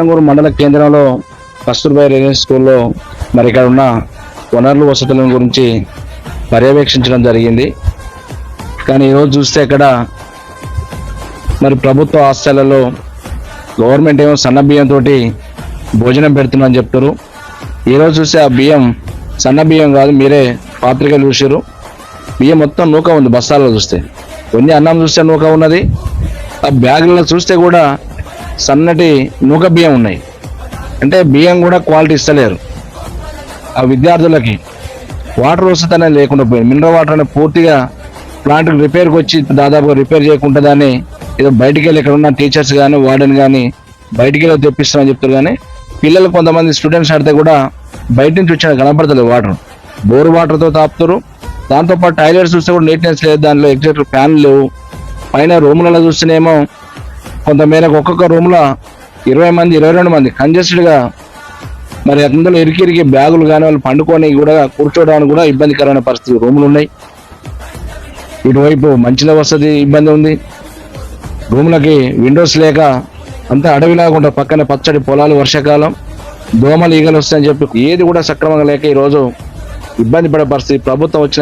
కృష్ణంగూరు మండల కేంద్రంలో కస్తూర్బాయి రేడియన్ స్కూల్లో మరి ఇక్కడ ఉన్న వనరులు వసతుల గురించి పర్యవేక్షించడం జరిగింది. కానీ ఈరోజు చూస్తే ఇక్కడ మరి ప్రభుత్వ హాస్టళ్ళలో గవర్నమెంట్ ఏమో సన్న బియ్యంతో భోజనం పెడుతుందని చెప్తారు. ఈరోజు చూస్తే ఆ బియ్యం సన్న బియ్యం కాదు మీరే పాత్రికలు చూసారు బియ్యం మొత్తం నూక ఉంది బస్తాల్లో చూస్తే. కొన్ని అన్నం చూస్తే నూక ఉన్నది? ఆ బ్యాగులలో చూస్తే కూడా సన్నటి నూక బియ్యం ఉన్నాయి. అంటే బియ్యం కూడా క్వాలిటీ ఇస్తలేరు. ఆ విద్యార్థులకి వాటర్ వసతి అనేది లేకుండా పోయింది. మినరల్ వాటర్ అనేది పూర్తిగా ప్లాంట్కి రిపేర్కి వచ్చి దాదాపుగా రిపేర్ చేయకుండా దాన్ని ఏదో బయటికి వెళ్ళి ఇక్కడ ఉన్న టీచర్స్ కానీ వార్డెన్ కానీ బయటికి వెళ్ళి తెప్పిస్తామని చెప్తారు కానీ పిల్లలు కొంతమంది స్టూడెంట్స్ ఆడితే కూడా బయట నుంచి వచ్చిన కనపడతలేదు వాటర్. బోర్ వాటర్తో తాపుతారు. దాంతోపాటు టాయిలెట్స్ చూస్తే కూడా నీట్నెస్ లేదు. దాంట్లో ఎగ్జాక్ట్ ఫ్యాన్ లేవు. పైన రూములలో చూస్తేనేమో కొంతమేరకు ఒక్కొక్క రూమ్లో ఇరవై మంది ఇరవై రెండు మంది కంజెస్టెడ్గా మరి అందులో ఇరికి బ్యాగులు కానీ వాళ్ళు పండుకొని కూడా కూర్చోవడానికి కూడా ఇబ్బందికరమైన పరిస్థితి. రూములు ఉన్నాయి. ఇటువైపు మంచిల వసతి ఇబ్బంది ఉంది. రూములకి విండోస్ లేక అంతా అడవిలాగా ఉంటుంది పక్కన పచ్చడి పొలాలు వర్షాకాలం. దోమలు ఈగలు వస్తాయని చెప్పి ఏది కూడా సక్రమంగా లేక ఈరోజు ఇబ్బంది పడే పరిస్థితి. ప్రభుత్వం వచ్చిన